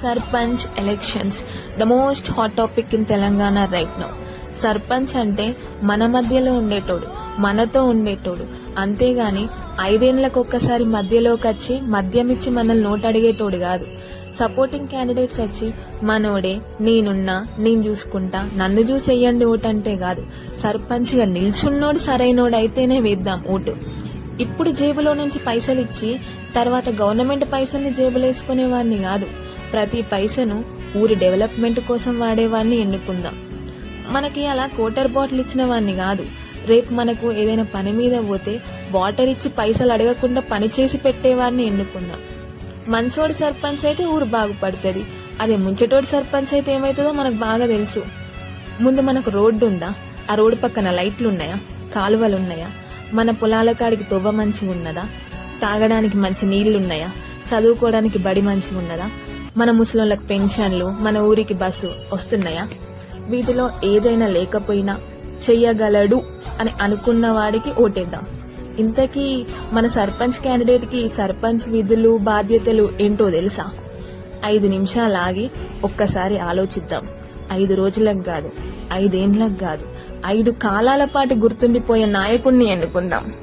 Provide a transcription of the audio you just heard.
Sarpanch elections the most hot topic in Telangana right now sarpanch అంటే మన మధ్యలో ఉండేటోడు మనతో ఉండేటోడు. అంతేగాని ఐదేళ్ళకు ఒక్కసారి మధ్యలోకి వచ్చి మద్యం ఇచ్చి మనల్ని నోటు అడిగేటోడు కాదు. సపోర్టింగ్ క్యాండిడేట్స్ వచ్చి మనోడే నేనున్నా నేను చూసుకుంటా నన్ను చూసి వెయ్యండి ఓటు అంటే కాదు. సర్పంచ్గా నిల్చున్నోడు సరైనోడు అయితేనే వేద్దాం ఓటు. ఇప్పుడు జేబులో నుంచి పైసలు ఇచ్చి తర్వాత గవర్నమెంట్ పైసల్ని జేబులో వేసుకునే వాడిని కాదు. ప్రతి పైసను ఊరి డెవలప్మెంట్ కోసం వాడేవాడిని ఎన్నుకుందాం. మనకి అలా కోటర్ బాటిల్ ఇచ్చిన వాడిని కాదు. రేపు మనకు ఏదైనా పని మీద పోతే వాటర్ ఇచ్చి పైసలు అడగకుండా పని చేసి పెట్టేవాడిని ఎన్నుకుందాం. మంచోడి సర్పంచ్ అయితే ఊరు బాగుపడుతుంది. అదే ముంచటోడి సర్పంచ్ అయితే ఏమవుతుందో మనకు బాగా తెలుసు. ముందు మనకు రోడ్డు ఉందా? ఆ రోడ్డు పక్కన లైట్లు ఉన్నాయా? కాలువలు ఉన్నాయా? మన పొలాల కాడికి తొవ్వ మంచిగా ఉన్నదా తాగడానికి మంచి నీళ్ళున్నాయా? చదువుకోవడానికి బడి మంచిగా ఉన్నదా మన ముసలోళ్ళకి పెన్షన్లు మన ఊరికి బస్సు వస్తున్నాయా? వీటిలో ఏదైనా లేకపోయినా చెయ్యగలడు అని అనుకున్న వాడికి ఓటేద్దాం. ఇంతకీ మన సర్పంచ్ క్యాండిడేట్కి సర్పంచ్ విధులు బాధ్యతలు ఏంటో తెలుసా? ఐదు నిమిషాలు ఆగి ఒక్కసారి ఆలోచిద్దాం. ఐదు రోజులకు కాదు ఐదేండ్లకు కాదు ఐదు కాలాల పాటు గుర్తుండిపోయే నాయకుణ్ణి ఎన్నుకుందాం.